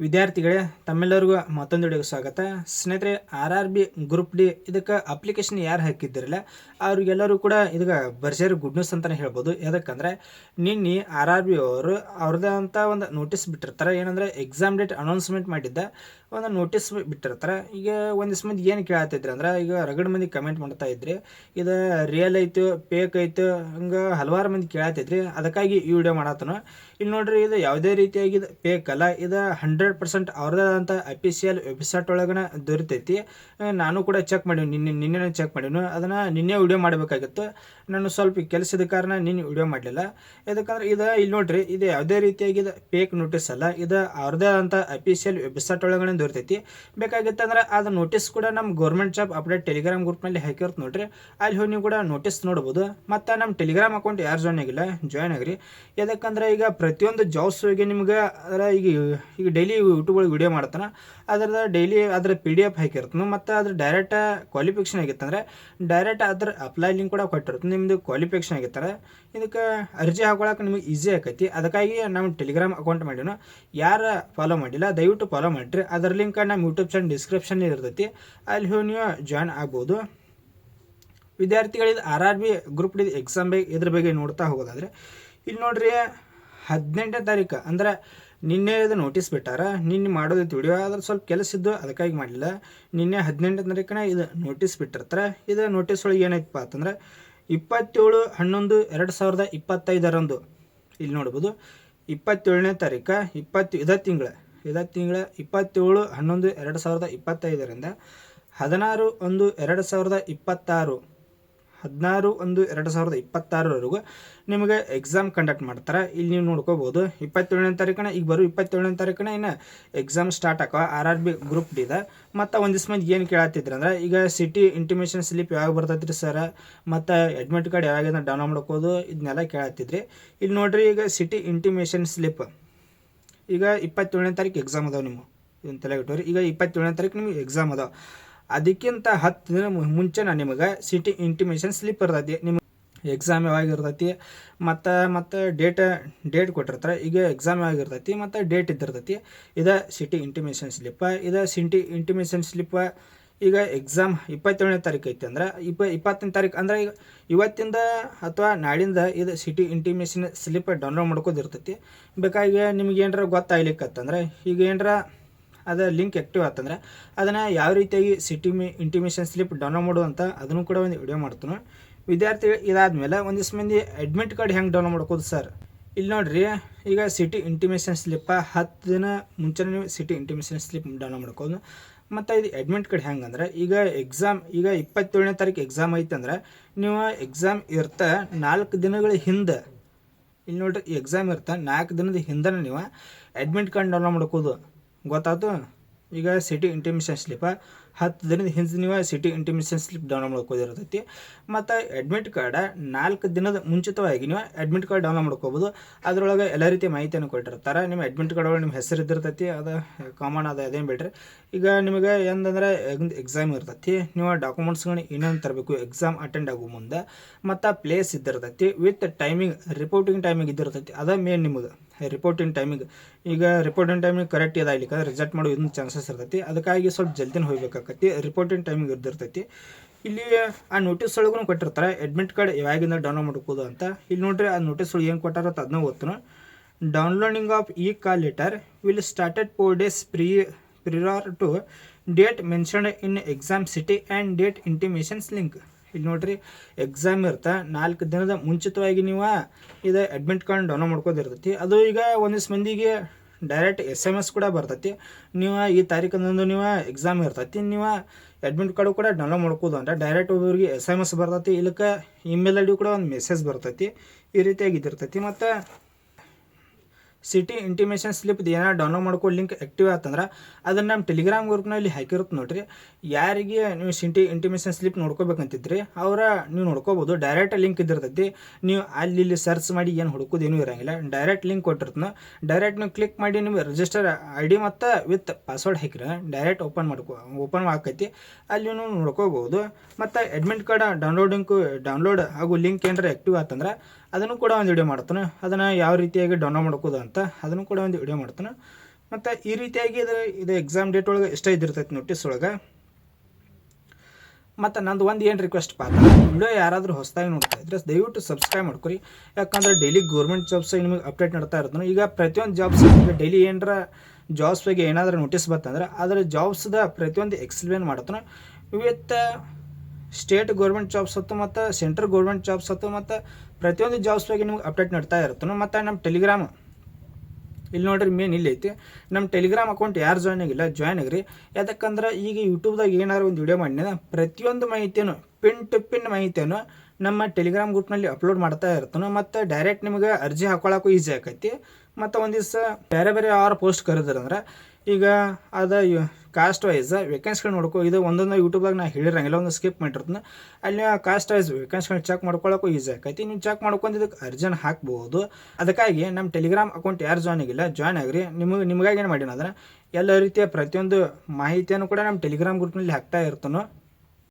ವಿದ್ಯಾರ್ಥಿಗಳೇ, ತಮ್ಮೆಲ್ಲರಿಗೂ ಮತ್ತೊಂದು ಸ್ವಾಗತ. ಸ್ನೇಹಿತರೆ R R B group D ಇದಕ್ಕೆ ಅಪ್ಲಿಕೇಶನ್ ಯಾರು ಹಾಕಿದ್ದಿರಲ್ಲ, ಅವ್ರಿಗೆಲ್ಲರೂ ಕೂಡ ಇದಕ್ಕೆ ಭರ್ಜರಿ ಗುಡ್ ನ್ಯೂಸ್ ಅಂತಲೇ ಹೇಳ್ಬೋದು. ಯಾಕಂದರೆ, ನಿನ್ನೆ ಆರ್ ಆರ್ ಬಿ ಅವರು ಅವ್ರದ್ದೇ ಅಂತ ಒಂದು ನೋಟಿಸ್ ಬಿಟ್ಟಿರ್ತಾರೆ. ಏನಂದರೆ ಎಕ್ಸಾಮ್ ಡೇಟ್ ಅನೌನ್ಸ್ಮೆಂಟ್ ಮಾಡಿದ್ದ. ಒಂದು ನೋಟಿಸ್ ಬಿಟ್ಟಿರ್ತಾರೆ. ಈಗ ಒಂದಿಷ್ಟು ಮಂದಿ ಏನು ಕೇಳತ್ತಿದ್ರಿ ಅಂದ್ರೆ ಈಗ ರಗಡ್ ಮಂದಿ ಕಮೆಂಟ್ ಮಾಡ್ತಾ ಇದ್ರಿ, ಇದು ರಿಯಲ್ ಐತು ಪೇಕ್ ಐತು, ಹಂಗೆ ಹಲವಾರು ಮಂದಿ ಕೇಳತ್ತಿದ್ರಿ ಅದಕ್ಕಾಗಿ ಈ ವಿಡಿಯೋ ಮಾಡತ್ತನು ಇಲ್ಲಿ ನೋಡ್ರಿ ಇದು ಯಾವುದೇ ರೀತಿಯಾಗಿ ಪೇಕ್ ಅಲ್ಲ, ಇದು ಹಂಡ್ರೆಡ್ ಪರ್ಸೆಂಟ್ ಅವ್ರದ್ದೇ ಆದಂಥ ಅಫಿಷಿಯಲ್ ವೆಬ್ಸೈಟ್ ಒಳಗನ ದೊರಿತೈತಿ. ನಾನು ಕೂಡ ಚೆಕ್ ಮಾಡೀನಿ, ನಿನ್ನೆ ನಿನ್ನೆ ಚೆಕ್ ಮಾಡೀನಿ. ಅದನ್ನು ನಿನ್ನೆ ವಿಡಿಯೋ ಮಾಡಬೇಕಾಗಿತ್ತು. ನಾನು ಸ್ವಲ್ಪ ಕೆಲಸದ ಕಾರಣ ನಿನ್ನೆ ವಿಡಿಯೋ ಮಾಡಲಿಲ್ಲ. ಯಾಕಂದ್ರೆ ಇದು ಇಲ್ಲಿ ನೋಡ್ರಿ, ಇದು ಯಾವುದೇ ರೀತಿಯಾಗಿ ಪೇಕ್ ನೋಟಿಸ್ ಅಲ್ಲ, ಇದು ಅವ್ರದ್ದೇ ಆದಂಥ ಅಫಿಷಿಯಲ್ ವೆಬ್ಸೈಟ್ ಒಳಗಡೆ ದೊರಿತೈತಿ. ಬೇಕಾಗಿತ್ತಂದ್ರೆ ಅದು ನೋಟಿಸ್ ಕೂಡ ನಮ್ಮ ಗೌರ್ಮೆಂಟ್ ಜಾಬ್ ಅಪ್ಡೇಟ್ ಟೆಲಿಗ್ರಾಮ್ ಗ್ರೂಪ್ನಲ್ಲಿ ಹಾಕಿರ್ತ ನೋಡ್ರಿ. ಅಲ್ಲಿ ಹೋಗಿ ನೀವು ಕೂಡ ನೋಟಿಸ್ ನೋಡ್ಬೋದು. ಮತ್ತು ನಮ್ಮ ಟೆಲಿಗ್ರಾಮ್ ಅಕೌಂಟ್ ಯಾರು ಜಾಯ್ನ್ ಆಗಿಲ್ಲ? ಜಾಯ್ನ್ ಆಗ್ರಿ. ಯಾಕಂದ್ರೆ ಈಗ ಪ್ರತಿಯೊಂದು ಜಾಬ್ಸ್ಗೆ ನಿಮ್ಗೆ ಅದರ ಈಗ ಈಗ ಡೈಲಿ ಯೂಟ್ಯೂಬ್ ಒಳಗೆ ವಿಡಿಯೋ ಮಾಡ್ತಾನೆ. ಅದರ ಡೈಲಿ ಅದರ ಪಿ ಡಿ ಎಫ್ ಹಾಕಿರ್ತನು. ಮತ್ತು ಅದ್ರ ಡೈರೆಕ್ಟ್ ಕ್ವಾಲಿಫಿಕೇಷನ್ ಆಗಿತ್ತಂದ್ರೆ ಡೈರೆಕ್ಟ್ ಅದ್ರ ಅಪ್ಲೈ ಲಿಂಕ್ ಕೂಡ ಕೊಟ್ಟಿರ್ತದೆ ನಿಮ್ಮದು ಕ್ವಾಲಿಫಿಕೇಷನ್ ಆಗಿರ್ತಾರೆ ಇದಕ್ಕೆ ಅರ್ಜಿ ಹಾಕೊಳಕ್ಕೆ ನಿಮಗೆ ಈಸಿ ಆಕೈತಿ. ಅದಕ್ಕಾಗಿ ನಮ್ಮ ಟೆಲಿಗ್ರಾಮ್ ಅಕೌಂಟ್ ಮಾಡಿನೋ ಯಾರು ಫಾಲೋ ಮಾಡಿಲ್ಲ, ದಯವಿಟ್ಟು ಫಾಲೋ ಮಾಡಿರಿ. ಅದರ ಲಿಂಕ್ ನಮ್ಮ ಯೂಟ್ಯೂಬ್ ಚಾನಲ್ ಡಿಸ್ಕ್ರಿಪ್ಷನ್ ಇರ್ತೈತಿ. ಅಲ್ಲಿ ಹೋಗಿ ನೀವು ಜಾಯ್ನ್ ಆಗ್ಬೋದು. ವಿದ್ಯಾರ್ಥಿಗಳಿದ R R B group D exam ಬಗ್ಗೆ ಇದ್ರ ಬಗ್ಗೆ ನೋಡ್ತಾ ಹೋಗೋದಾದ್ರೆ, ಇಲ್ಲಿ ನೋಡ್ರಿ ಹದಿನೆಂಟನೇ ತಾರೀಕು, ಅಂದ್ರೆ ನಿನ್ನೆ ಇದು ನೋಟಿಸ್ ಬಿಟ್ಟಾರ. ನಿನ್ನೆ ಮಾಡೋದಿತ್ತು ವಿಡಿಯೋ ಆದ್ರೆ ಸ್ವಲ್ಪ ಕೆಲಸ ಇದ್ದು ಅದಕ್ಕಾಗಿ ಮಾಡಲಿಲ್ಲ. ನಿನ್ನೆ ಹದಿನೆಂಟನೇ ತಾರೀಕಿನ ಇದು ನೋಟಿಸ್ ಬಿಟ್ಟಿರ್ತಾರೆ. ಇದು ನೋಟಿಸ್ ಒಳಗೆ ಏನೈತಪ್ಪ ಅಂತಂದ್ರೆ, ಇಪ್ಪತ್ತೇಳು ಹನ್ನೊಂದು ಎರಡು ಸಾವಿರದ ಇಪ್ಪತ್ತೈದರಂದು, ಇಲ್ಲಿ ನೋಡ್ಬೋದು. ಇಪ್ಪತ್ತೇಳನೇ ತಾರೀಕು, ಇಪ್ಪತ್ತು ಇದೇ ತಿಂಗಳ. ಇದ ತಿಂಗಳ ಇಪ್ಪತ್ತೇಳು ಹನ್ನೊಂದು ಎರಡು ಸಾವಿರದ ಇಪ್ಪತ್ತೈದರಿಂದ ಹದಿನಾರು ಒಂದು ಎರಡು ಸಾವಿರದ ಇಪ್ಪತ್ತಾರು, ಹದಿನಾರು ಒಂದು ಎರಡು ಸಾವಿರದ ಇಪ್ಪತ್ತಾರರವರೆಗೂ ನಿಮಗೆ ಎಕ್ಸಾಮ್ ಕಂಡಕ್ಟ್ ಮಾಡ್ತಾರೆ. ಇಲ್ಲಿ ನೀವು ನೋಡ್ಕೋಬೋದು, ಇಪ್ಪತ್ತೇಳನೇ ತಾರೀಕನ ಈಗ ಬರೋ ಇಪ್ಪತ್ತೇಳನೇ ತಾರೀಕನ ಇನ್ನು ಎಕ್ಸಾಮ್ ಸ್ಟಾರ್ಟ್ ಆಕವ ಆರ್ ಆರ್ ಬಿ ಗ್ರೂಪ್ ಡಿದ. ಮತ್ತು ಒಂದಿಷ್ಟು ಮಂದಿ ಏನು ಕೇಳತ್ತಿದ್ರು ಅಂದ್ರೆ, ಈಗ ಸಿಟಿ ಇಂಟಿಮೇಷನ್ ಸ್ಲಿಪ್ ಯಾವಾಗ ಬರ್ತೈತ್ರಿ ಸರ್ ಮತ್ತು ಅಡ್ಮಿಟ್ ಕಾರ್ಡ್ ಯಾವಾಗ ಡೌನ್ಲೋಡ್ ಮಾಡ್ಕೋದು ಇದನ್ನೆಲ್ಲ ಕೇಳತ್ತಿದ್ರಿ ಇಲ್ಲಿ ನೋಡ್ರಿ ಈಗ ಸಿಟಿ ಇಂಟಿಮೇಷನ್ ಸ್ಲಿಪ್ ಈಗ ಇಪ್ಪತ್ತೇಳನೇ ತಾರೀಕು ಎಕ್ಸಾಮ್ ಅದಾವೆ ನಿಮ್ಮ ಇದನ್ನು ತಲೆ ಇಟ್ಟವ್ರಿ ಈಗ ಇಪ್ಪತ್ತೇಳನೇ ತಾರೀಕು ನಿಮಗೆ ಎಕ್ಸಾಮ್ ಅದಾವೆ. ಅದಕ್ಕಿಂತ ಹತ್ತು ದಿನ ಮುಂಚೆ ನಾನು ನಿಮಗೆ ಸಿಟಿ ಇಂಟಿಮೇಷನ್ ಸ್ಲಿಪ್ ಇರ್ತೈತಿ. ನಿಮಗೆ ಎಕ್ಸಾಮ್ ಯಾವಾಗ ಇರ್ತೈತಿ, ಮತ್ತು ಮತ್ತು ಡೇಟ್ ಡೇಟ್ ಕೊಟ್ಟಿರ್ತಾರೆ. ಈಗ ಎಕ್ಸಾಮ್ ಯಾವಾಗ ಇರ್ತೈತಿ, ಮತ್ತು ಡೇಟ್ ಇದ್ದಿರ್ತೈತಿ. ಇದು ಸಿಟಿ ಇಂಟಿಮೇಷನ್ ಸ್ಲಿಪ್ ಇದು ಸಿಟಿ ಇಂಟಿಮೇಷನ್ ಸ್ಲಿಪ್ ಈಗ ಎಕ್ಸಾಮ್ ಇಪ್ಪತ್ತೇಳನೇ ತಾರೀಕು ಐತಿ ಅಂದ್ರೆ ಇಪ್ಪ ಇಪ್ಪತ್ತನೇ ತಾರೀಕು ಅಂದ್ರೆ ಈಗ ಇವತ್ತಿಂದ ಅಥವಾ ನಾಳಿಂದ ಇದು ಸಿಟಿ ಇಂಟಿಮೇಷನ್ ಸ್ಲಿಪ್ ಡೌನ್ಲೋಡ್ ಮಾಡ್ಕೋದಿರ್ತೈತಿ ಬೇಕಾಗಿ ನಿಮ್ಗೆ ಏನಾರ ಗೊತ್ತಾಗ್ಲಿಕ್ಕತ್ತಂದ್ರೆ ಈಗ ಏನಾರ ಅದು ಲಿಂಕ್ ಆ್ಯಕ್ಟಿವ್ ಆತಂದ್ರೆ ಅದನ್ನು ಯಾವ ರೀತಿಯಾಗಿ ಸಿಟಿ ಮಿ ಇಂಟಿಮೇಷನ್ ಸ್ಲಿಪ್ ಡೌನ್ಲೋಡ್ ಮಾಡೋದು ಅಂತ ಅದನ್ನು ಕೂಡ ಒಂದು ವಿಡಿಯೋ ಮಾಡ್ತೀನಿ. ವಿದ್ಯಾರ್ಥಿಗಳು ಇದಾದ್ಮೇಲೆ ಒಂದಿಷ್ಟು ಮಂದಿ ಅಡ್ಮಿಟ್ ಕಾರ್ಡ್ ಹೆಂಗೆ ಡೌನ್ಲೋಡ್ ಮಾಡ್ಕೋದು ಸರ್ ಇಲ್ಲಿ ನೋಡ್ರಿ, ಈಗ ಸಿಟಿ ಇಂಟಿಮೇಷನ್ ಸ್ಲಿಪ್ಪ ಹತ್ತು ದಿನ ಮುಂಚೆನೇ ನೀವು ಸಿಟಿ ಇಂಟಿಮೇಷನ್ ಸ್ಲಿಪ್ ಡೌನ್ಲೋಡ್ ಮಾಡ್ಕೋದು ಮತ್ತು ಇದು ಅಡ್ಮಿಟ್ ಕಾರ್ಡ್ ಹೆಂಗಂದ್ರೆ ಈಗ ಎಕ್ಸಾಮ್ ಈಗ ಇಪ್ಪತ್ತೇಳನೇ ತಾರೀಕು ಎಕ್ಸಾಮ್ ಐತಂದ್ರೆ ನೀವು ಎಕ್ಸಾಮ್ ಇರ್ತ ನಾಲ್ಕು ದಿನಗಳ ಹಿಂದೆ, ಇಲ್ಲಿ ನೋಡ್ರಿ ಎಕ್ಸಾಮ್ ಇರ್ತ ನಾಲ್ಕು ದಿನದ ಹಿಂದೆ ನೀವು ಅಡ್ಮಿಟ್ ಕಾರ್ಡ್ ಡೌನ್ಲೋಡ್ ಮಾಡ್ಕೋದು. ಗೊತ್ತಾಯ್ತು ಈಗ ಸಿಟಿ ಇಂಟಿಮೇಷನ್ ಸ್ಲಿಪ ಹತ್ತು ದಿನದ ಹಿಂದೆ ನೀವು ಸಿಟಿ ಇಂಟಿಮೇಷನ್ ಸ್ಲಿಪ್ ಡೌನ್ಲೋಡ್ ಮಾಡ್ಕೋದಿರತೈತಿ ಮತ್ತು ಅಡ್ಮಿಟ್ ಕಾರ್ಡ ನಾಲ್ಕು ದಿನದ ಮುಂಚಿತವಾಗಿ ನೀವು ಅಡ್ಮಿಟ್ ಕಾರ್ಡ್ ಡೌನ್ಲೋಡ್ ಮಾಡ್ಕೋಬೋದು. ಅದರೊಳಗೆ ಎಲ್ಲ ರೀತಿಯ ಮಾಹಿತಿಯನ್ನು ಕೊಟ್ಟಿರ್ತಾರೆ. ನಿಮ್ಮ ಅಡ್ಮಿಟ್ ಕಾರ್ಡ್ ಒಳಗೆ ನಿಮ್ಮ ಹೆಸರು ಇದ್ದಿರ್ತೈತಿ, ಅದು ಕಾಮನ್ ಅದ ಅದೇನು ಬಿಡ್ರಿ. ಈಗ ನಿಮಗೆ ಏನಂದ್ರೆ ಎಕ್ಸಾಮ್ ಇರ್ತೈತಿ, ನೀವು ಡಾಕ್ಯುಮೆಂಟ್ಸ್ಗಳನ್ನ ಇನ್ನೊಂದು ತರಬೇಕು ಎಕ್ಸಾಮ್ ಅಟೆಂಡ್ ಆಗೋ ಮುಂದೆ. ಮತ್ತು ಪ್ಲೇಸ್ ಇದ್ದಿರ್ತೈತಿ ವಿತ್ ಟೈಮಿಂಗ್ ರಿಪೋರ್ಟಿಂಗ್ ಟೈಮಿಂಗ್ ಇದ್ದಿರ್ತೈತಿ, ಅದ ಮೇನ್ ನಿಮಗೆ ರಿಪೋರ್ಟಿಂಗ್ ಟೈಮಿಗೆ ಈಗ ರಿಪೋರ್ಟಿನ ಟೈಮಿಗೆ ಕರೆಕ್ಟ್ ಇದಾಗ್ಲಿಕ್ಕೆ ರಿಸಲ್ಟ್ ಮಾಡೋ ಇದನ್ನ ಚಾನ್ಸಸ್ ಇರ್ತೈತಿ. ಅದಕ್ಕಾಗಿ ಸ್ವಲ್ಪ ಜಲ್ದಿನ ಹೋಗ್ಬೇಕಾಕತಿ ರಿಪೋರ್ಟಿಂಗ್ ಟೈಮಿಗೆ ಇದ್ದಿರ್ತೈತಿ ಇಲ್ಲಿ ಆ ನೋಟಿಸ್ ಒಳಗೂ ಕೊಟ್ಟಿರ್ತಾರೆ. ಅಡ್ಮಿಟ್ ಕಾರ್ಡ್ ಯಾವಾಗಿಂದ ಡೌನ್ಲೋಡ್ ಮಾಡ್ಕೋದು ಅಂತ. ಇಲ್ಲಿ ನೋಡ್ರಿ ಆ ನೋಟಿಸ್ ಒಳಗೆ ಏನು ಕೊಟ್ಟಾರ ಅದನ್ನ ಓದ್ತಾನೆ. Downloading of E call letter will started four days pre prior to date mentioned in exam city and date intimations link ಇಲ್ಲಿ ನೋಡ್ರಿ ಎಕ್ಸಾಮ್ ಇರ್ತಾ, ನಾಲ್ಕು ದಿನದ ಮುಂಚಿತವಾಗಿ ನೀವು ಇದು ಅಡ್ಮಿಟ್ ಕಾರ್ಡ್ ಡೌನ್ಲೋಡ್ ಮಾಡ್ಕೋದಿರ್ತೈತಿ ಅದು ಈಗ ಒಂದಿಷ್ಟು ಮಂದಿಗೆ ಡೈರೆಕ್ಟ್ ಎಸ್ ಎಂ ಎಸ್ ಕೂಡ ಬರ್ತೈತಿ. ನೀವು ಈ ತಾರೀಕಿನಂದು ನೀವು ಎಕ್ಸಾಮ್ ಇರ್ತೈತಿ, ನೀವು ಅಡ್ಮಿಟ್ ಕಾರ್ಡು ಕೂಡ ಡೌನ್ಲೋಡ್ ಮಾಡ್ಕೋದು ಅಂದ್ರೆ ಡೈರೆಕ್ಟ್ ಒಬ್ಬರಿಗೆ ಎಸ್ ಎಂ ಎಸ್ ಬರ್ತೈತಿ, ಇಲ್ಲಕ್ಕೆ ಇಮೇಲ್ ಐ ಡಿ ಕೂಡ ಒಂದು ಮೆಸೇಜ್ ಬರ್ತೈತಿ. ಈ ರೀತಿಯಾಗಿ ಇದಿರ್ತೈತಿ. ಮತ್ತು ಸಿಟಿ ಇಂಟಿಮೇಷನ್ ಸ್ಲಿಪ್ ಏನಾರು ಡೌನ್ಲೋಡ್ ಮಾಡ್ಕೊಂಡು ಲಿಂಕ್ ಆ್ಯಕ್ಟಿವ್ ಆತಂದ್ರೆ ಅದನ್ನು ನಮ್ಮ ಟೆಲಿಗ್ರಾಮ್ ಗ್ರೂಪ್ನಲ್ಲಿ ಹಾಕಿರುತ್ತೆ ನೋಡಿರಿ. ಯಾರಿಗೆ ನೀವು ಸಿಟಿ ಇಂಟಿಮೇಷನ್ ಸ್ಲಿಪ್ ನೋಡ್ಕೋಬೇಕಂತಿದ್ರಿ, ಅವರ ನೀವು ನೋಡ್ಕೋಬೋದು. ಡೈರೆಕ್ಟ್ ಲಿಂಕ್ ಇದ್ದಿರ್ತೈತಿ. ನೀವು ಅಲ್ಲಿ ಇಲ್ಲಿ ಸರ್ಚ್ ಮಾಡಿ ಏನು ಹುಡುಕೋದೇನೂ ಇರೋಂಗಿಲ್ಲ. ಡೈರೆಕ್ಟ್ ಲಿಂಕ್ ಕೊಟ್ಟಿರ್ತನ. ಡೈರೆಕ್ಟ್ ನೀವು ಕ್ಲಿಕ್ ಮಾಡಿ ನಿಮ್ಮ ರಿಜಿಸ್ಟರ್ ಐ ಡಿ ಮತ್ತು ವಿತ್ ಪಾಸ್ವರ್ಡ್ ಹಾಕಿರ ಡೈರೆಕ್ಟ್ ಓಪನ್ ಮಾಡ್ಕೋ ಓಪನ್ ಆಕೈತಿ ಅಲ್ಲಿ ನೀವು ನೋಡ್ಕೋಬೋದು. ಮತ್ತು ಅಡ್ಮಿಟ್ ಕಾರ್ಡ್ ಡೌನ್ಲೋಡಿಂಗು ಡೌನ್ಲೋಡ್ ಹಾಗೂ ಲಿಂಕ್ ಏನಾರ ಆ್ಯಕ್ಟಿವ್ ಆತಂದ್ರೆ ಅದನ್ನು ಕೂಡ ಒಂದು ವಿಡಿಯೋ ಮಾಡ್ತಾನೆ. ಅದನ್ನು ಯಾವ ರೀತಿಯಾಗಿ ಡೌನ್ಲೋಡ್ ಮಾಡ್ಕೋದು ಅಂತ ಅದನ್ನು ಕೂಡ ಒಂದು ವಿಡಿಯೋ ಮಾಡ್ತಾನೆ. ಮತ್ತು ಈ ರೀತಿಯಾಗಿ ಇದು ಇದು ಎಕ್ಸಾಮ್ ಡೇಟ್ ಒಳಗೆ ಎಷ್ಟೇ ಇದ್ದಿರ್ತೈತೆ ನೋಟಿಸ್ ಒಳಗೆ. ಮತ್ತು ನಂದು ಒಂದು ಏನು ರಿಕ್ವೆಸ್ಟ್ ಪಾತ್ರ? ವಿಡಿಯೋ ಯಾರಾದರೂ ಹೊಸದಾಗಿ ನೋಡ್ತಾ ಇದ್ರೆ ದಯವಿಟ್ಟು ಸಬ್ಸ್ಕ್ರೈಬ್ ಮಾಡ್ಕೊರಿ. ಯಾಕಂದ್ರೆ ಡೈಲಿ ಗೌರ್ಮೆಂಟ್ ಜಾಬ್ಸ್ ನಿಮಗೆ ಅಪ್ಡೇಟ್ ನಡ್ತಾ ಇರ್ತಾನೆ ಈಗ ಪ್ರತಿಯೊಂದು ಜಾಬ್ಸ್ ಡೈಲಿ ಏನರ ಜಾಬ್ಸ್ ಬಗ್ಗೆ ಏನಾದರೂ ನೋಟಿಸ್ ಬರ್ತಂದ್ರೆ ಅದರ ಜಾಬ್ಸ್ದ ಪ್ರತಿಯೊಂದು ಎಕ್ಸ್ಪ್ಲೇನ್ ಮಾಡ್ತಾನೆ. ವಿತ್ ಸ್ಟೇಟ್ ಗೌರ್ಮೆಂಟ್ ಜಾಬ್ಸ್ ಹತ್ತು ಮತ್ತು ಸೆಂಟ್ರಲ್ ಗೌರ್ಮೆಂಟ್ ಜಾಬ್ಸ್ ಹತ್ತು ಮತ್ತು ಪ್ರತಿಯೊಂದು ಜಾಬ್ಸ್ ಬಗ್ಗೆ ನಿಮ್ಗೆ ಅಪ್ಡೇಟ್ ನಡ್ತಾ ಇರ್ತಾನೆ ಮತ್ತು ನಮ್ಮ ಟೆಲಿಗ್ರಾಮ್. ಇಲ್ಲಿ ನೋಡ್ರಿ ಮೇನ್ ಇಲ್ಲಿ ಐತಿ. ನಮ್ಮ ಟೆಲಿಗ್ರಾಮ್ ಅಕೌಂಟ್ ಯಾರು ಜಾಯ್ನ್ ಆಗಿಲ್ಲ ಜಾಯ್ನ್ ಆಗಿರಿ. ಯಾಕಂದ್ರೆ ಈಗ ಯೂಟ್ಯೂಬ್ದಾಗ ಏನಾದ್ರು ಒಂದು ವಿಡಿಯೋ ಮಾಡಿದ ಪ್ರತಿಯೊಂದು ಮಾಹಿತಿಯನ್ನು ಪಿನ್ ಟು ಪಿನ್ ಮಾಹಿತಿಯನ್ನು ನಮ್ಮ ಟೆಲಿಗ್ರಾಮ್ ಗ್ರೂಪ್ನಲ್ಲಿ ಅಪ್ಲೋಡ್ ಮಾಡ್ತಾ ಇರ್ತಾನೆ. ಮತ್ತು ಡೈರೆಕ್ಟ್ ನಿಮಗೆ ಅರ್ಜಿ ಹಾಕೊಳಕ್ಕೂ ಈಸಿ ಆಕೈತಿ. ಮತ್ತು ಒಂದು ದಿವಸ ಬೇರೆ ಬೇರೆ ಯಾರು ಪೋಸ್ಟ್ ಕರೆದ್ರಂದ್ರೆ ಈಗ ಅದ ಕಾಸ್ಟ್ ವೈಸ್ ವೇಕೆನ್ಸ್ಗಳು ನೋಡ್ಕೋ, ಇದು ಒಂದೊಂದು ಯೂಟ್ಯೂಬ್ದಾಗ ನಾ ಹೇಳಿರಂಗಿಲ್ಲ ಒಂದು ಸ್ಕಿಪ್ ಮಾಡಿರ್ತೀನಿ. ಅಲ್ಲಿ ಕಾಸ್ಟ್ ವೈಸ್ ವೇಕೆನ್ಸ್ಗಳು ಚೆಕ್ ಮಾಡ್ಕೊಳ್ಳೋಕ್ಕೂ ಈಸಿ ಆಕೈತಿ. ನೀವು ಚೆಕ್ ಮಾಡ್ಕೊಂಡು ಇದಕ್ಕೆ ಅರ್ಜನ್ ಹಾಕ್ಬೋದು. ಅದಕ್ಕಾಗಿ ನಮ್ಮ ಟೆಲಿಗ್ರಾಮ್ ಅಕೌಂಟ್ ಯಾರು ಜಾಯ್ನ್ ಆಗಿಲ್ಲ ಜಾಯ್ನ್ ಆಗ್ರಿ. ನಿಮಗೆ ನಿಮಗಾಗಿ ಏನು ಮಾಡಿನ ಅಂದ್ರೆ, ಎಲ್ಲ ರೀತಿಯ ಪ್ರತಿಯೊಂದು ಮಾಹಿತಿಯನ್ನು ಕೂಡ ನಮ್ಮ ಟೆಲಿಗ್ರಾಮ್ ಗ್ರೂಪ್ನಲ್ಲಿ ಹಾಕ್ತಾ ಇರ್ತಾನೋ.